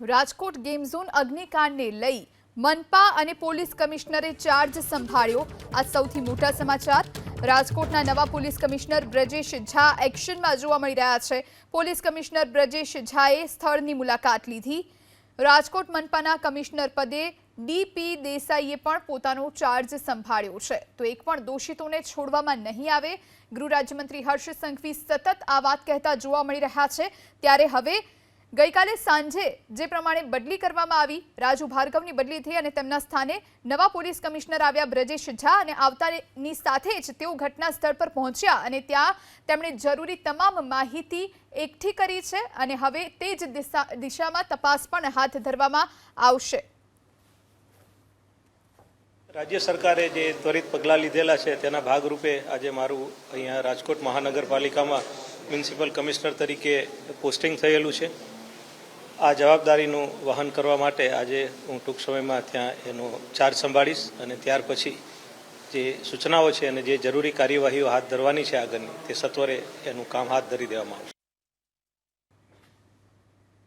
Rajkot game zone અગ્નિકાંડને લઈ મનપા અને police કમિશનરે ચાર્જ સંભાળ્યો. આ સૌથી મોટા સમાચાર. રાજકોટના નવા પોલીસ કમિશનર બ્રજેશ ઝા એક્શનમાં જોવા મળી રહ્યા છે. પોલીસ કમિશનર બ્રજેશ ઝાએ સ્થળની મુલાકાત લીધી. રાજકોટ મનપાના કમિશનર પદે ડીપી દેસાઈએ પણ પોતાનો ચાર્જ સંભાળ્યો છે. તો એક પણ દોષિતોને છોડવામાં નહીં આવે. ગૃહ રાજ્યમંત્રી હર્ષ સંઘવી સતત આ વાત કહેતા જોવા મળી રહ્યા છે. ત્યારે હવે ગઈકાલે સાંજે જે પ્રમાણે બદલી કરવામાં આવી રાજુ ભાર્ગવની બદલી થઈ અને તેમના સ્થાને નવા પોલીસ કમિશનર આવ્યા બ્રજેશ ઝા અને આવતાની સાથે જ તેઓ ઘટના સ્થળ પર પહોંચ્યા અને ત્યાં તેમણે જરૂરી તમામ માહિતી એકઠી કરી છે અને હવે તે જ દિશા, દિશામાં તપાસ પણ હાથ ધરવામાં આવશે. રાજ્ય સરકારે જે ત્વરિત પગલાં લીધેલા છે તેના ભાગરૂપે આજે મારું અહીંયા રાજકોટ મહાનગરપાલિકામાં મ્યુનિસિપલ કમિશનર તરીકે પોસ્ટિંગ થયેલું છે. આ જવાબદારીનું વહન કરવા માટે આજે હું ટૂંક સમયમાં ત્યાં એનો ચાર્જ સંભાળીશ અને ત્યાર પછી જે સૂચનાઓ છે અને જે જરૂરી કાર્યવાહીઓ હાથ ધરવાની છે આગળની, તે સત્વરે એનું કામ હાથ ધરી દેવામાં આવશે.